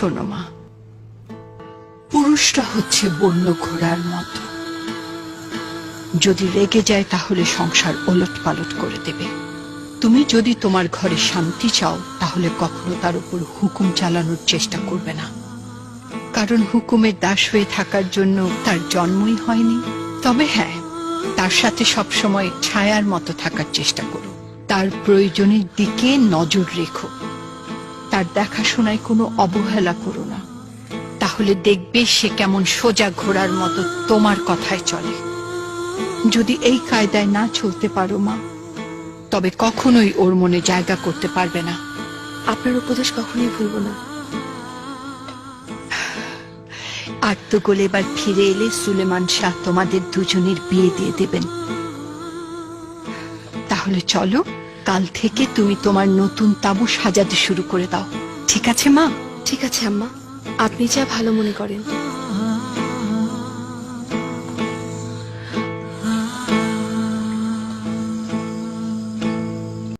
শোনো মা, পুরুষটা হচ্ছে বন্য ঘোড়ার মতো। যদি রেগে যায় তাহলে সংসার ওলট পালট করে দেবে। তুমি যদি তোমার ঘরে শান্তি চাও, তাহলে কখনো তার উপর হুকুম চালানোর চেষ্টা করবে না। কারণ হুকুমের দাস হয়ে থাকার জন্য তার জন্মই হয়নি। তবে হ্যাঁ তার সাথে সবসময় ছায়ার মতো থাকার চেষ্টা করো। তার প্রয়োজনের দিকে নজর রেখো। তার দেখাশোনায় কোনো অবহেলা করো না। তাহলে দেখবে সে কেমন সোজা ঘোড়ার মতো তোমার কথায় চলে। যদি এই কায়দায় না চলতে পারো মা তবে কখনোই ওর মনে জায়গা করতে পারবে না। আপনার উপদেশ কখনোই ভুলবো না। আর তো গোলে এবার ফিরে এলে সুলেমান শাহ তোমাদের দুজনের বিয়ে দিয়ে দেবেন। তাহলে চলো কাল থেকে তুমি তোমার নতুন তাবু সাজাতে শুরু করে দাও। ঠিক আছে মা। ঠিক আছে আম্মা। আপনি যা ভালো মনে করেন।